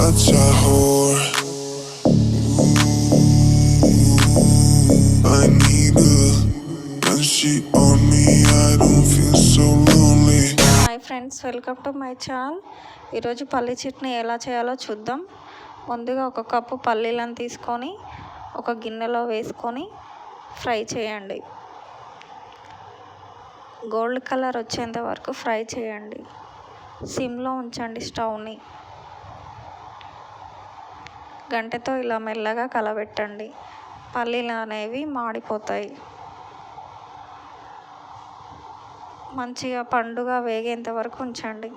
such a whore. Ooh, I need her. When she on me, I don't feel so lonely. Hi friends welcome to my channel ఈరోజు పల్లి చట్నీ ఎలా చేయాలో చూద్దాం ముందుగా ఒక cup పల్లీలను తీసుకొని ఒక గిన్నెలో వేసుకొని ఫ్రై చేయండి గోల్డ్ కలర్ వచ్చేంత వరకు ఫ్రై చేయండి సిమ్లో ఉంచండి స్టవ్ని గంటతో ఇలా మెల్లగా కలబెట్టండి పల్లీలు అనేవి మాడిపోతాయి. మంచిగా పండుగ వేగేంత వరకు ఉంచండి.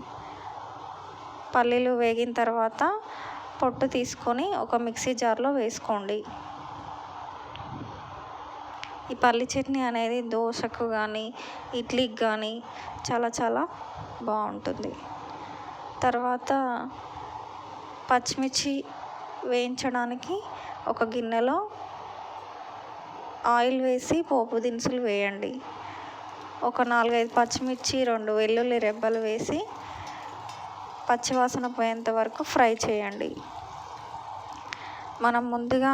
పల్లీలు వేగిన తర్వాత పొట్టు తీసుకొని ఒక మిక్సీ జార్లో వేసుకోండి. ఈ పల్లి చట్నీ అనేది దోశకు కానీ ఇడ్లీకి కానీ చాలా చాలా బాగుంటుంది. తర్వాత పచ్చిమిర్చి వేయించడానికి ఒక గిన్నెలో ఆయిల్ వేసి పోపు దినుసులు వేయండి. ఒక నాలుగైదు పచ్చిమిర్చి రెండు వెల్లుల్లి రెబ్బలు వేసి పచ్చివాసన పోయేంత వరకు ఫ్రై చేయండి. మనం ముందుగా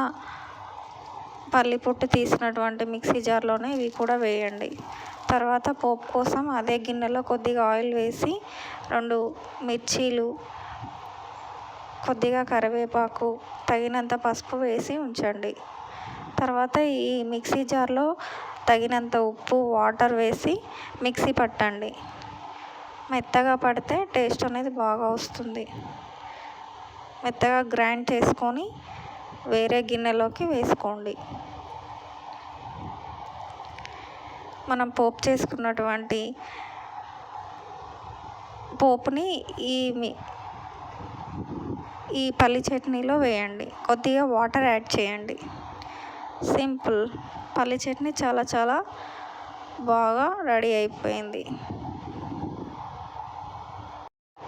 పల్లి పొట్టు తీసినటువంటి మిక్సీ జార్లోనే ఇవి కూడా వేయండి. తర్వాత పోపు కోసం అదే గిన్నెలో కొద్దిగా ఆయిల్ వేసి రెండు మిర్చీలు కొద్దిగా కరివేపాకు తగినంత పసుపు వేసి ఉంచండి. తర్వాత ఈ మిక్సీ జార్లో తగినంత ఉప్పు వాటర్ వేసి మిక్సీ పట్టండి. మెత్తగా పడితే టేస్ట్ అనేది బాగా వస్తుంది. మెత్తగా గ్రైండ్ చేసుకొని వేరే గిన్నెలోకి వేసుకోండి. మనం పోపు చేసుకున్నటువంటి పోపుని ఈ ఈ పల్లి చట్నీలో వేయండి. కొద్దిగా వాటర్ యాడ్ చేయండి. సింపుల్. పల్లి చట్నీ చాలా చాలా బాగా రెడీ అయిపోయింది.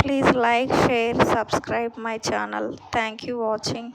Please like share subscribe my channel. Thank you watching.